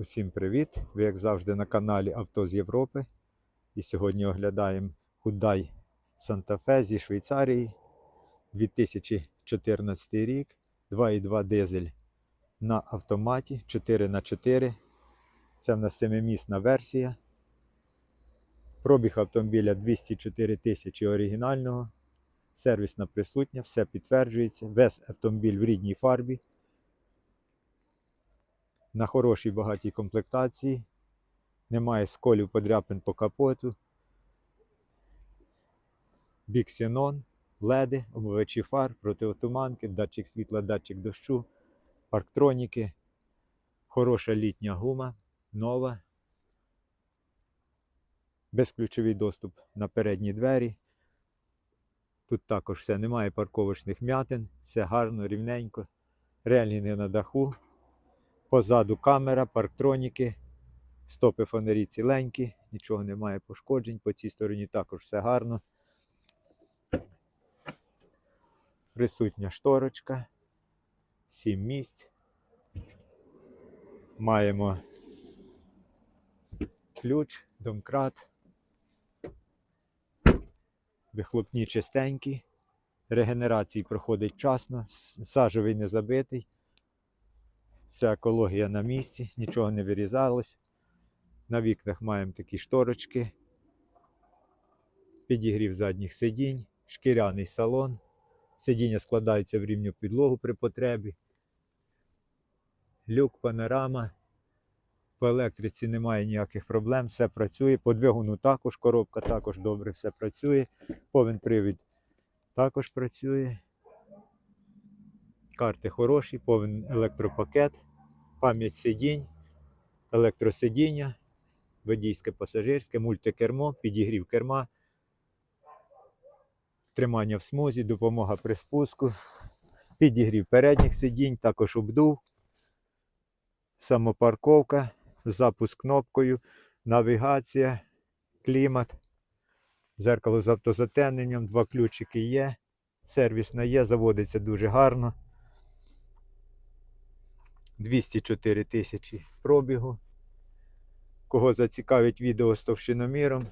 Усім привіт! Ви, як завжди, на каналі Авто з Європи. І сьогодні оглядаємо Hyundai Santa Fe зі Швейцарії 2014 рік, 2,2 дизель на автоматі 4х4. Це в нас семимісна версія. Пробіг автомобіля 204 тисячі оригінального. Сервісна присутня, все підтверджується. Весь автомобіль в рідній фарбі на хорошій багатій комплектації. Немає сколів подряпин по капоту. Біксенон, леди, омивачі фар, протиотуманки, датчик світла, датчик дощу, парктроніки, хороша літня гума, нова. Безключовий доступ на передні двері. Тут також все, немає парковочних м'ятин, все гарно, рівненько. Реаліни на даху. Позаду камера, парктроніки, стопи фонарі ціленькі, нічого немає пошкоджень. По цій стороні також все гарно. Присутня шторочка, сім місць. Маємо ключ, домкрат. Вихлопні чистенькі. Регенерації проходить вчасно, сажовий не забитий. Вся екологія на місці, нічого не вирізалось. На вікнах маємо такі шторочки. Підігрів задніх сидінь, шкіряний салон. Сидіння складаються в рівню підлогу при потребі. Люк, панорама. По електриці немає ніяких проблем, все працює. По двигуну також, коробка також добре все працює. Повен привід також працює. Карти хороші, повен електропакет, пам'ять сидінь, електросидіння, водійське пасажирське, мультикермо, підігрів керма, тримання в смузі, допомога при спуску, підігрів передніх сидінь, також обдув, самопарковка, запуск кнопкою, навігація, клімат, зеркало з автозатемненням, два ключики є. Сервісна є, заводиться дуже гарно. 204 тисячі пробігу. Кого зацікавить відео з товщиноміром,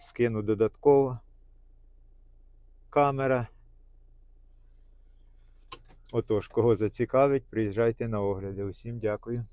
скину додатково. Камера. Отож, кого зацікавить, приїжджайте на огляди. Усім дякую.